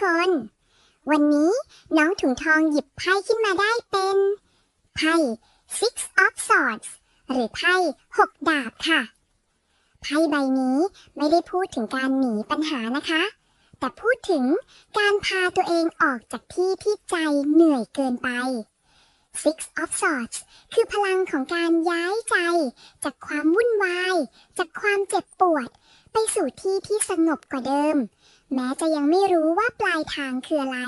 คน วันนี้น้องถุงทองหยิบไพ่ขึ้นมาได้เป็นไพ่ six of swords หรือไพ่หกดาบค่ะ ไพ่ใบนี้ไม่ได้พูดถึงการหนีปัญหานะคะ แต่พูดถึงการพาตัวเองออกจากที่ที่ใจเหนื่อยเกินไป Six of Swords คือพลังของการย้ายใจ จากความวุ่นวาย จากความเจ็บปวด ไปสู่ที่ที่สงบกว่าเดิม แม้จะยังไม่รู้ว่าปลายทางคืออะไร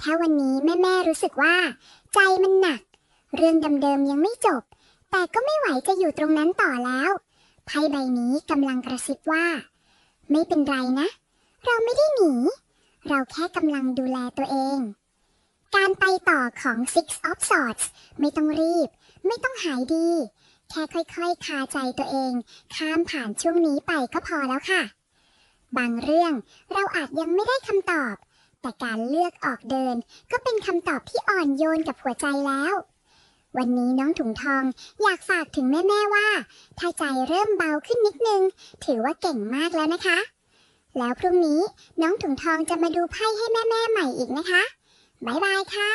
ถ้าวันนี้แม่ๆรู้สึกว่า ใจมันหนัก เรื่องเดิมๆยังไม่จบ แต่ก็ไม่ไหวจะอยู่ตรงนั้นต่อแล้วไพ่ใบนี้กำลังกระซิบว่า ไม่เป็นไรนะ เราไม่ได้หนี เราแค่กำลังดูแลตัวเอง การไปต่อของ Six of Swords ไม่ต้องรีบ ไม่ต้องหายดี แค่ค่อยๆ คาใจตัวเอง ข้ามผ่านช่วงนี้ไปก็พอแล้วค่ะ บางเรื่องเราอาจยังไม่ได้คำตอบ แต่การเลือกออกเดิน ก็เป็นคำตอบที่อ่อนโยนกับหัวใจแล้ว วันนี้น้องถุงทองอยากฝากถึงแม่ๆว่า ถ้าใจเริ่มเบาขึ้นนิดนึง ถือว่าเก่งมากแล้วนะคะ แล้วพรุ่งนี้น้องถุงทองจะมาดูไพ่ให้แม่ๆใหม่อีกนะคะ บ๊ายบายค่ะ